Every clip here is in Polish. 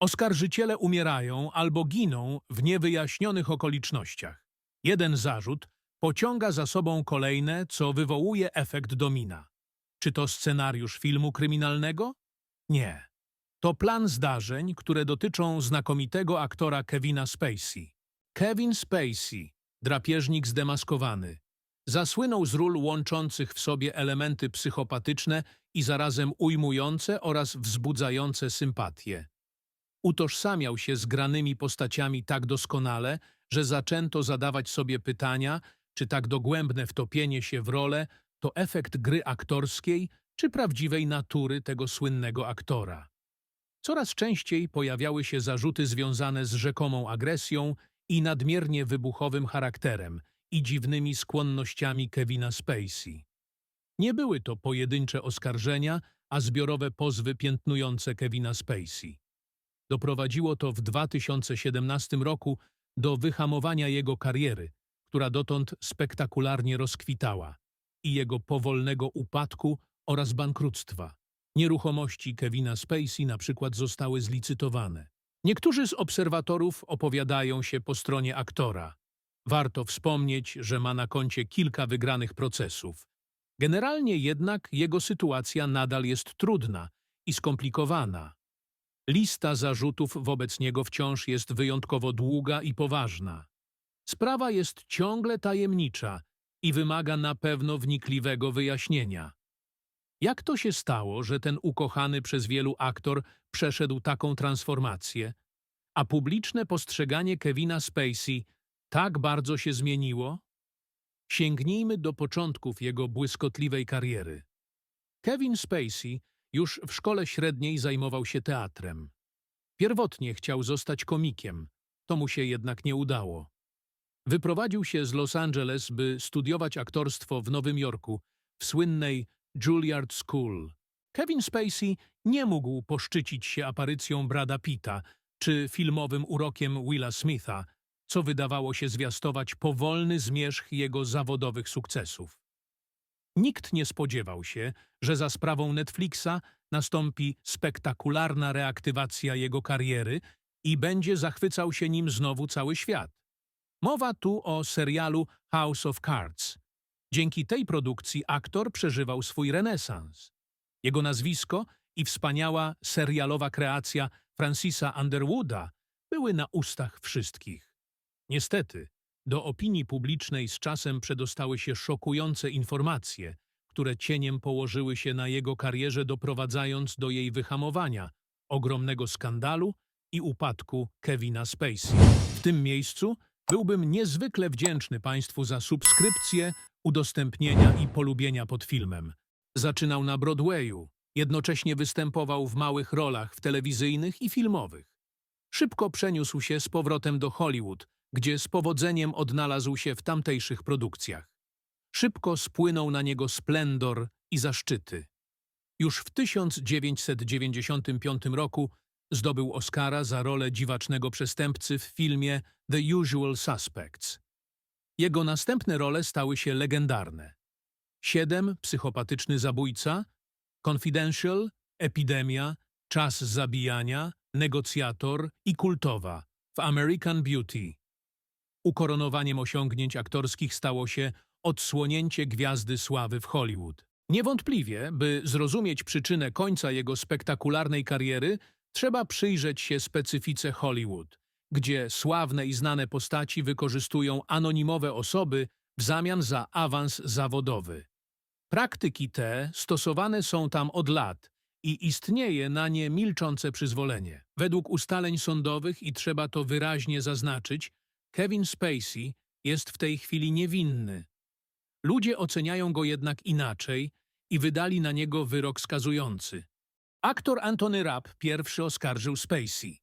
Oskarżyciele umierają albo giną w niewyjaśnionych okolicznościach. Jeden zarzut pociąga za sobą kolejne, co wywołuje efekt domina. Czy to scenariusz filmu kryminalnego? Nie. To plan zdarzeń, które dotyczą znakomitego aktora Kevina Spacey. Kevin Spacey, drapieżnik zdemaskowany, zasłynął z ról łączących w sobie elementy psychopatyczne i zarazem ujmujące oraz wzbudzające sympatię. Utożsamiał się z granymi postaciami tak doskonale, że zaczęto zadawać sobie pytania, czy tak dogłębne wtopienie się w rolę to efekt gry aktorskiej czy prawdziwej natury tego słynnego aktora. Coraz częściej pojawiały się zarzuty związane z rzekomą agresją i nadmiernie wybuchowym charakterem i dziwnymi skłonnościami Kevina Spacey. Nie były to pojedyncze oskarżenia, a zbiorowe pozwy piętnujące Kevina Spacey. Doprowadziło to w 2017 roku do wyhamowania jego kariery, która dotąd spektakularnie rozkwitała, i jego powolnego upadku oraz bankructwa. Nieruchomości Kevina Spacey na przykład zostały zlicytowane. Niektórzy z obserwatorów opowiadają się po stronie aktora. Warto wspomnieć, że ma na koncie kilka wygranych procesów. Generalnie jednak jego sytuacja nadal jest trudna i skomplikowana. Lista zarzutów wobec niego wciąż jest wyjątkowo długa i poważna. Sprawa jest ciągle tajemnicza i wymaga na pewno wnikliwego wyjaśnienia. Jak to się stało, że ten ukochany przez wielu aktor przeszedł taką transformację, a publiczne postrzeganie Kevina Spacey tak bardzo się zmieniło? Sięgnijmy do początków jego błyskotliwej kariery. Kevin Spacey już w szkole średniej zajmował się teatrem. Pierwotnie chciał zostać komikiem, to mu się jednak nie udało. Wyprowadził się z Los Angeles, by studiować aktorstwo w Nowym Jorku, w słynnej Juilliard School. Kevin Spacey nie mógł poszczycić się aparycją Brada Pitta czy filmowym urokiem Willa Smitha, co wydawało się zwiastować powolny zmierzch jego zawodowych sukcesów. Nikt nie spodziewał się, że za sprawą Netflixa nastąpi spektakularna reaktywacja jego kariery i będzie zachwycał się nim znowu cały świat. Mowa tu o serialu House of Cards. Dzięki tej produkcji aktor przeżywał swój renesans. Jego nazwisko i wspaniała serialowa kreacja Francisa Underwooda były na ustach wszystkich. Niestety, do opinii publicznej z czasem przedostały się szokujące informacje, które cieniem położyły się na jego karierze, doprowadzając do jej wyhamowania, ogromnego skandalu i upadku Kevina Spacey. W tym miejscu byłbym niezwykle wdzięczny Państwu za subskrypcję, udostępnienia i polubienia pod filmem. Zaczynał na Broadwayu, jednocześnie występował w małych rolach w telewizyjnych i filmowych. Szybko przeniósł się z powrotem do Hollywood, gdzie z powodzeniem odnalazł się w tamtejszych produkcjach. Szybko spłynął na niego splendor i zaszczyty. Już w 1995 roku zdobył Oscara za rolę dziwacznego przestępcy w filmie The Usual Suspects. Jego następne role stały się legendarne. Siedem, psychopatyczny zabójca, Confidential, Epidemia, Czas zabijania, Negocjator i Kultowa w American Beauty. Ukoronowaniem osiągnięć aktorskich stało się odsłonięcie gwiazdy sławy w Hollywood. Niewątpliwie, by zrozumieć przyczynę końca jego spektakularnej kariery, trzeba przyjrzeć się specyfice Hollywood, gdzie sławne i znane postaci wykorzystują anonimowe osoby w zamian za awans zawodowy. Praktyki te stosowane są tam od lat i istnieje na nie milczące przyzwolenie. Według ustaleń sądowych, i trzeba to wyraźnie zaznaczyć, Kevin Spacey jest w tej chwili niewinny. Ludzie oceniają go jednak inaczej i wydali na niego wyrok skazujący. Aktor Antony Rapp pierwszy oskarżył Spacey.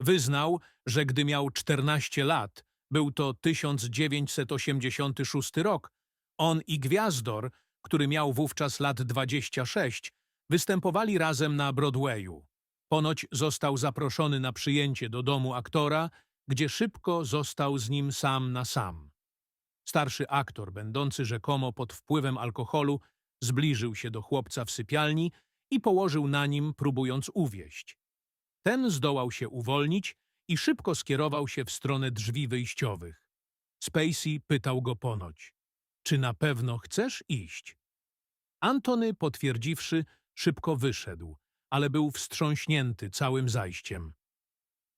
Wyznał, że gdy miał 14 lat, był to 1986 rok, on i Gwiazdor, który miał wówczas lat 26, występowali razem na Broadwayu. Ponoć został zaproszony na przyjęcie do domu aktora, gdzie szybko został z nim sam na sam. Starszy aktor, będący rzekomo pod wpływem alkoholu, zbliżył się do chłopca w sypialni i położył na nim, próbując uwieść. Ten zdołał się uwolnić i szybko skierował się w stronę drzwi wyjściowych. Spacey pytał go ponoć, czy na pewno chcesz iść? Antony, potwierdziwszy, szybko wyszedł, ale był wstrząśnięty całym zajściem.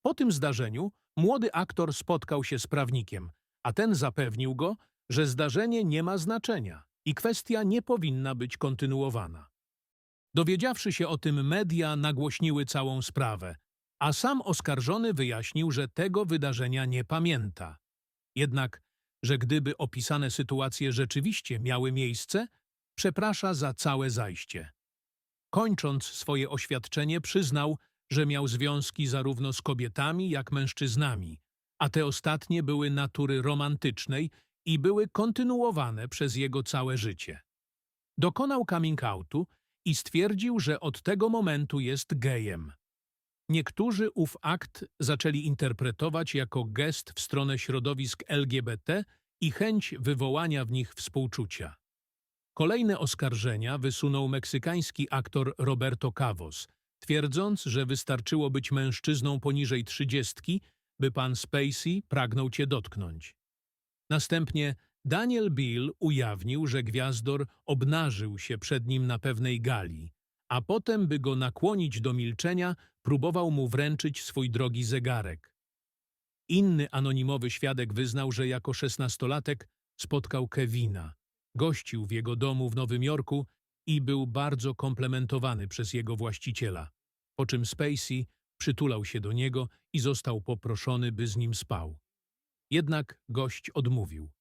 Po tym zdarzeniu młody aktor spotkał się z prawnikiem, a ten zapewnił go, że zdarzenie nie ma znaczenia i kwestia nie powinna być kontynuowana. Dowiedziawszy się o tym, media nagłośniły całą sprawę, a sam oskarżony wyjaśnił, że tego wydarzenia nie pamięta. Jednak, że gdyby opisane sytuacje rzeczywiście miały miejsce, przeprasza za całe zajście. Kończąc swoje oświadczenie, przyznał, że miał związki zarówno z kobietami, jak mężczyznami, a te ostatnie były natury romantycznej i były kontynuowane przez jego całe życie. Dokonał coming outu i stwierdził, że od tego momentu jest gejem. Niektórzy ów akt zaczęli interpretować jako gest w stronę środowisk LGBT i chęć wywołania w nich współczucia. Kolejne oskarżenia wysunął meksykański aktor Roberto Cavos, twierdząc, że wystarczyło być mężczyzną poniżej trzydziestki, by pan Spacey pragnął cię dotknąć. Następnie Daniel Bill ujawnił, że gwiazdor obnażył się przed nim na pewnej gali, a potem, by go nakłonić do milczenia, próbował mu wręczyć swój drogi zegarek. Inny anonimowy świadek wyznał, że jako szesnastolatek spotkał Kevina, gościł w jego domu w Nowym Jorku i był bardzo komplementowany przez jego właściciela, po czym Spacey przytulał się do niego i został poproszony, by z nim spał. Jednak gość odmówił.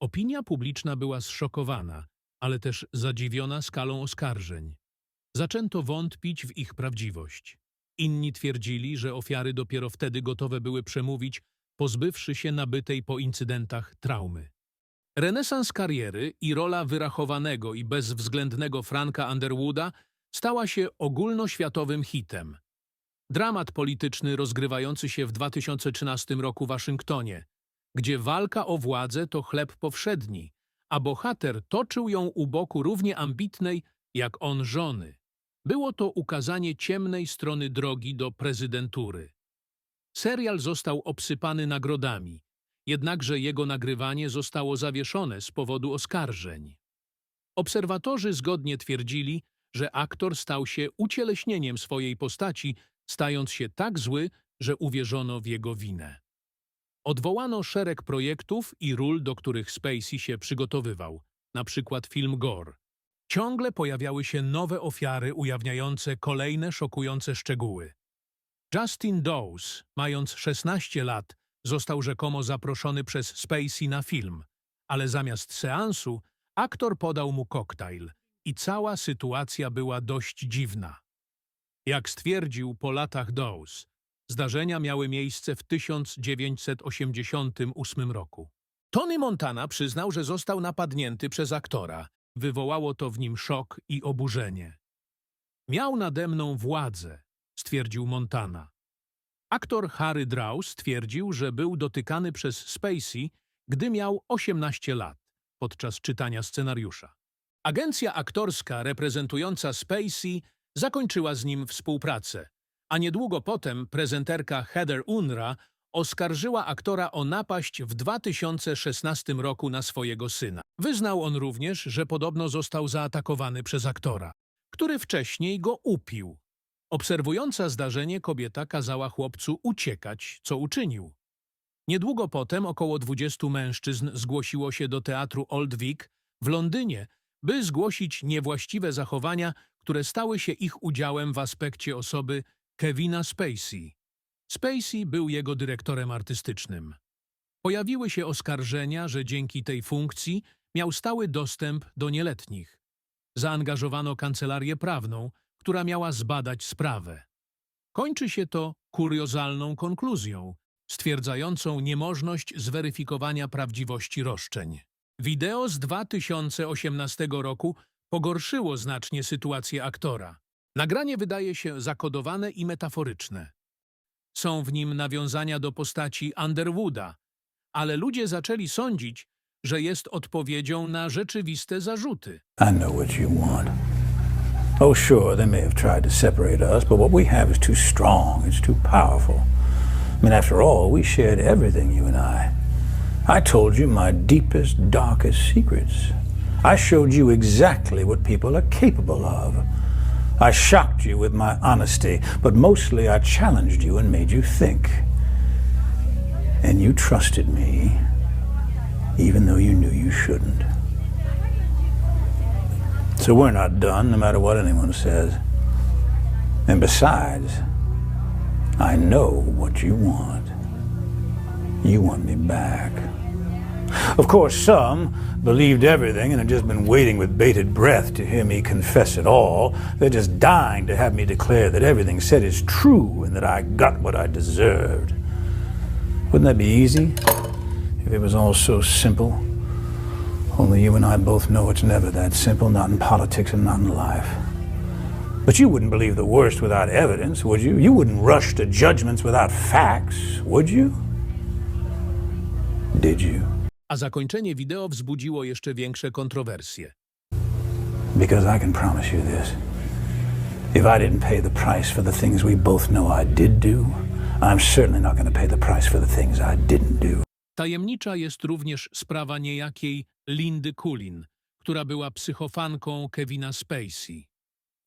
Opinia publiczna była zszokowana, ale też zadziwiona skalą oskarżeń. Zaczęto wątpić w ich prawdziwość. Inni twierdzili, że ofiary dopiero wtedy gotowe były przemówić, pozbywszy się nabytej po incydentach traumy. Renesans kariery i rola wyrachowanego i bezwzględnego Franka Underwooda stała się ogólnoświatowym hitem. Dramat polityczny rozgrywający się w 2013 roku w Waszyngtonie, gdzie walka o władzę to chleb powszedni, a bohater toczył ją u boku równie ambitnej jak on żony. Było to ukazanie ciemnej strony drogi do prezydentury. Serial został obsypany nagrodami, jednakże jego nagrywanie zostało zawieszone z powodu oskarżeń. Obserwatorzy zgodnie twierdzili, że aktor stał się ucieleśnieniem swojej postaci, stając się tak zły, że uwierzono w jego winę. Odwołano szereg projektów i ról, do których Spacey się przygotowywał, na przykład film Gore. Ciągle pojawiały się nowe ofiary ujawniające kolejne szokujące szczegóły. Justin Dawes, mając 16 lat, został rzekomo zaproszony przez Spacey na film, ale zamiast seansu aktor podał mu koktajl i cała sytuacja była dość dziwna. Jak stwierdził po latach Dawes, zdarzenia miały miejsce w 1988 roku. Tony Montana przyznał, że został napadnięty przez aktora. Wywołało to w nim szok i oburzenie. Miał nade mną władzę, stwierdził Montana. Aktor Harry Draus stwierdził, że był dotykany przez Spacey, gdy miał 18 lat, podczas czytania scenariusza. Agencja aktorska reprezentująca Spacey zakończyła z nim współpracę, a niedługo potem prezenterka Heather Unra oskarżyła aktora o napaść w 2016 roku na swojego syna. Wyznał on również, że podobno został zaatakowany przez aktora, który wcześniej go upił. Obserwująca zdarzenie kobieta kazała chłopcu uciekać, co uczynił. Niedługo potem około 20 mężczyzn zgłosiło się do teatru Old Vic w Londynie, by zgłosić niewłaściwe zachowania, które stały się ich udziałem w aspekcie osoby Kevina Spacey. Spacey był jego dyrektorem artystycznym. Pojawiły się oskarżenia, że dzięki tej funkcji miał stały dostęp do nieletnich. Zaangażowano kancelarię prawną, która miała zbadać sprawę. Kończy się to kuriozalną konkluzją, stwierdzającą niemożność zweryfikowania prawdziwości roszczeń. Wideo z 2018 roku pogorszyło znacznie sytuację aktora. Nagranie wydaje się zakodowane i metaforyczne. Są w nim nawiązania do postaci Underwooda, ale ludzie zaczęli sądzić, że jest odpowiedzią na rzeczywiste zarzuty. I know what you want. Oh, sure, they may have tried to separate us, but what we have is too strong, it's too powerful. I mean, after all, we shared everything, you and I. I told you my deepest, darkest secrets. I showed you exactly what people are capable of. I shocked you with my honesty, but mostly I challenged you and made you think. And you trusted me, even though you knew you shouldn't. So we're not done, no matter what anyone says. And besides, I know what you want. You want me back. Of course, some believed everything and have just been waiting with bated breath to hear me confess it all. They're just dying to have me declare that everything said is true and that I got what I deserved. Wouldn't that be easy? If it was all so simple. Only you and I both know it's never that simple, not in politics and not in life. But you wouldn't believe the worst without evidence, would you? You wouldn't rush to judgments without facts, would you? Did you? A zakończenie wideo wzbudziło jeszcze większe kontrowersje. Because I can promise you this. If I didn't pay the price for the things we both know I did do, I'm certainly not going to pay the price for the things I didn't do. Tajemnicza jest również sprawa niejakiej Lindy Cullen, która była psychofanką Kevina Spacey.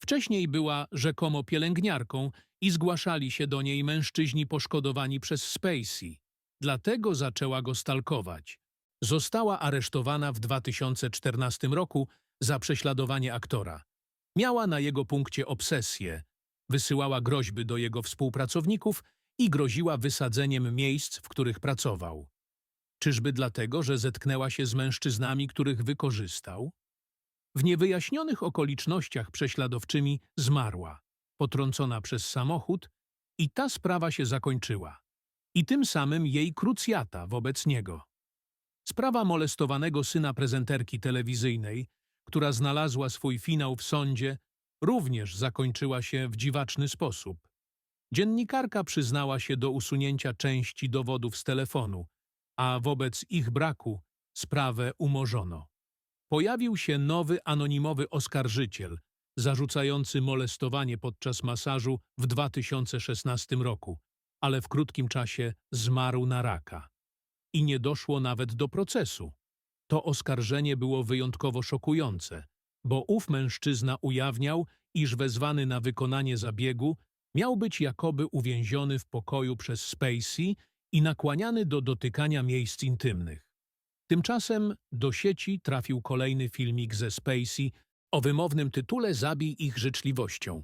Wcześniej była rzekomo pielęgniarką i zgłaszali się do niej mężczyźni poszkodowani przez Spacey. Dlatego zaczęła go stalkować. Została aresztowana w 2014 roku za prześladowanie aktora. Miała na jego punkcie obsesję, wysyłała groźby do jego współpracowników i groziła wysadzeniem miejsc, w których pracował. Czyżby dlatego, że zetknęła się z mężczyznami, których wykorzystał? W niewyjaśnionych okolicznościach prześladowczymi zmarła, potrącona przez samochód i ta sprawa się zakończyła. I tym samym jej krucjata wobec niego. Sprawa molestowanego syna prezenterki telewizyjnej, która znalazła swój finał w sądzie, również zakończyła się w dziwaczny sposób. Dziennikarka przyznała się do usunięcia części dowodów z telefonu, a wobec ich braku sprawę umorzono. Pojawił się nowy anonimowy oskarżyciel, zarzucający molestowanie podczas masażu w 2016 roku, ale w krótkim czasie zmarł na raka. I nie doszło nawet do procesu. To oskarżenie było wyjątkowo szokujące, bo ów mężczyzna ujawniał, iż wezwany na wykonanie zabiegu miał być jakoby uwięziony w pokoju przez Spacey i nakłaniany do dotykania miejsc intymnych. Tymczasem do sieci trafił kolejny filmik ze Spacey o wymownym tytule Zabij ich życzliwością.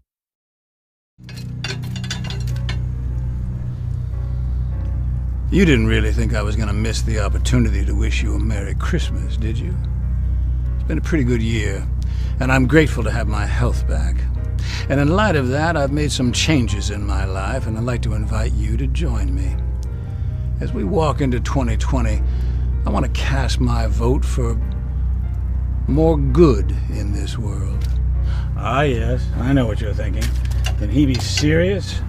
You didn't really think I was to miss the opportunity to wish you a Merry Christmas, did you? It's been a pretty good year, and I'm grateful to have my health back. And in light of that, I've made some changes in my life, and I'd like to invite you to join me. As we walk into 2020, I want to cast my vote for more good in this world. Ah, yes, I know what you're thinking. Can he be serious?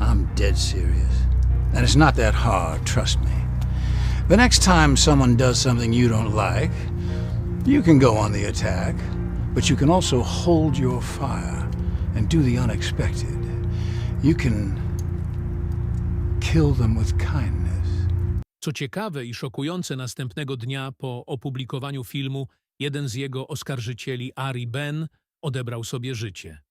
I'm dead serious. And it's not that hard, trust me. The next time someone does something you don't like, you can go on the attack, but you can also hold your fire and do the unexpected. You can kill them with kindness. Co ciekawe i szokujące, następnego dnia po opublikowaniu filmu jeden z jego oskarżycieli, Ari Ben, odebrał sobie życie.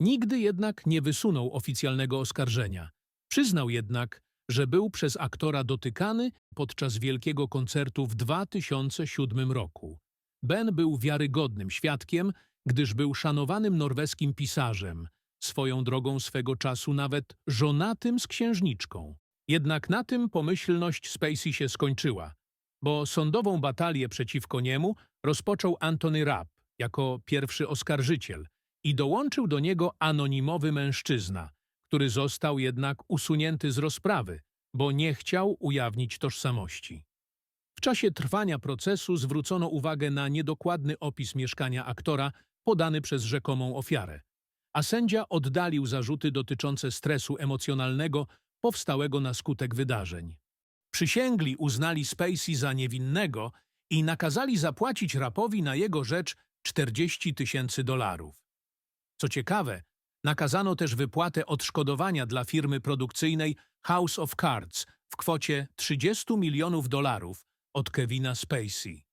Nigdy jednak nie wysunął oficjalnego oskarżenia. Przyznał jednak, że był przez aktora dotykany podczas wielkiego koncertu w 2007 roku. Ben był wiarygodnym świadkiem, gdyż był szanowanym norweskim pisarzem, swoją drogą swego czasu nawet żonatym z księżniczką. Jednak na tym pomyślność Spacey się skończyła, bo sądową batalię przeciwko niemu rozpoczął Anthony Rapp jako pierwszy oskarżyciel i dołączył do niego anonimowy mężczyzna, który został jednak usunięty z rozprawy, bo nie chciał ujawnić tożsamości. W czasie trwania procesu zwrócono uwagę na niedokładny opis mieszkania aktora podany przez rzekomą ofiarę, a sędzia oddalił zarzuty dotyczące stresu emocjonalnego powstałego na skutek wydarzeń. Przysięgli uznali Spacey za niewinnego i nakazali zapłacić Rapowi na jego rzecz 40 tysięcy dolarów. Co ciekawe, nakazano też wypłatę odszkodowania dla firmy produkcyjnej House of Cards w kwocie 30 milionów dolarów od Kevina Spacey.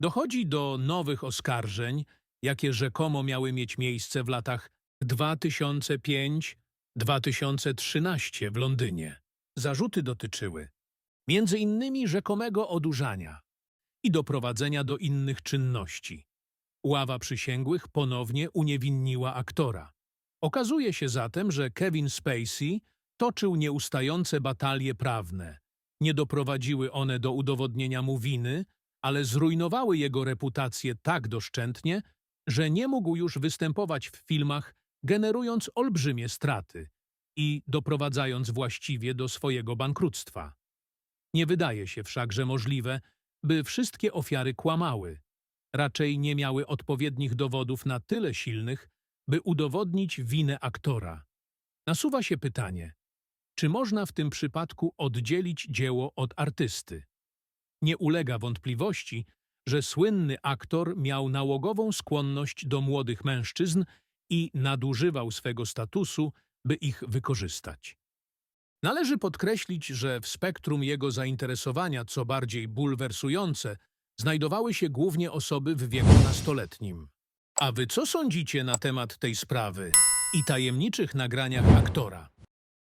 Dochodzi do nowych oskarżeń, jakie rzekomo miały mieć miejsce w latach 2005-2013 w Londynie. Zarzuty dotyczyły między innymi rzekomego odurzania i doprowadzenia do innych czynności. Ława przysięgłych ponownie uniewinniła aktora. Okazuje się zatem, że Kevin Spacey toczył nieustające batalie prawne. Nie doprowadziły one do udowodnienia mu winy, ale zrujnowały jego reputację tak doszczętnie, że nie mógł już występować w filmach, generując olbrzymie straty i doprowadzając właściwie do swojego bankructwa. Nie wydaje się wszakże możliwe, by wszystkie ofiary kłamały. Raczej nie miały odpowiednich dowodów na tyle silnych, by udowodnić winę aktora. Nasuwa się pytanie, czy można w tym przypadku oddzielić dzieło od artysty? Nie ulega wątpliwości, że słynny aktor miał nałogową skłonność do młodych mężczyzn i nadużywał swego statusu, by ich wykorzystać. Należy podkreślić, że w spektrum jego zainteresowania, co bardziej bulwersujące, znajdowały się głównie osoby w wieku nastoletnim. A wy co sądzicie na temat tej sprawy i tajemniczych nagraniach aktora?